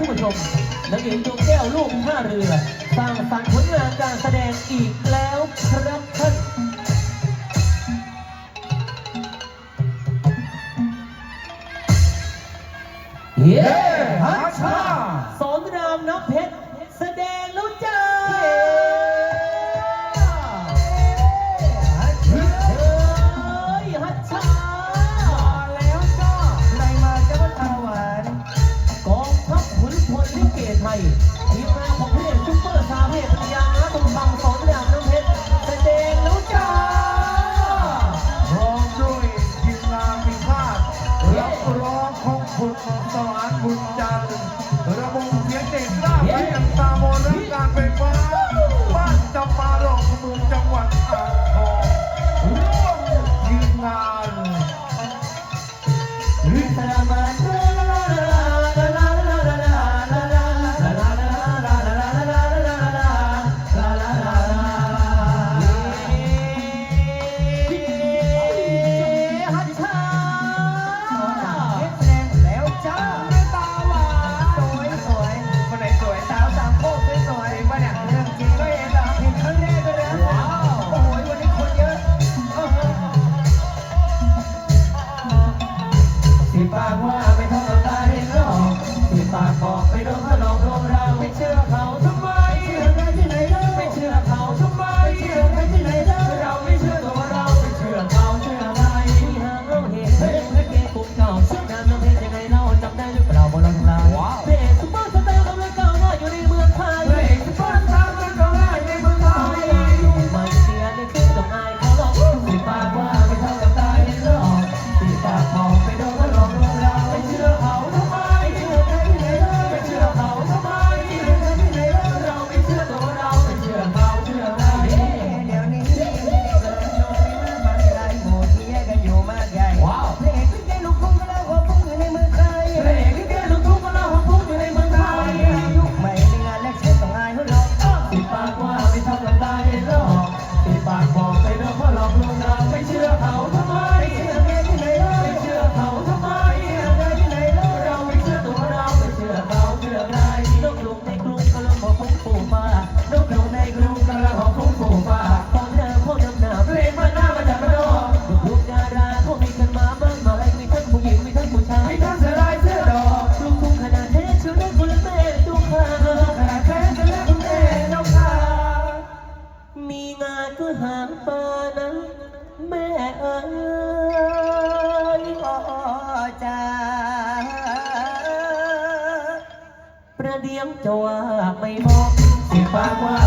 ผู้ชมนักเรียนดวแก้วลูกห้าเรือ สร้างสรรค์ผลงานการแสดงอีกแล้วครับท่านเย้ ชัยทีมงานของพี่ซุปเปอร์ซาเวทยามและตรงบังสอนยามน้ำเพชรแสดงแล้จ้าพร้อมด้วยทีมงานมีพาพรับร้องของคุณของสวรรค์บุญจันทร์ระบบเสียงเด็กหาบไปกันตามอนักการไฟฟ้าบ้านจำปาหลอกเมืองจังหวัดอ่างทองร่วมทีมงานลิซา เดียงจะว่าไม่มองสิฟ้าว้า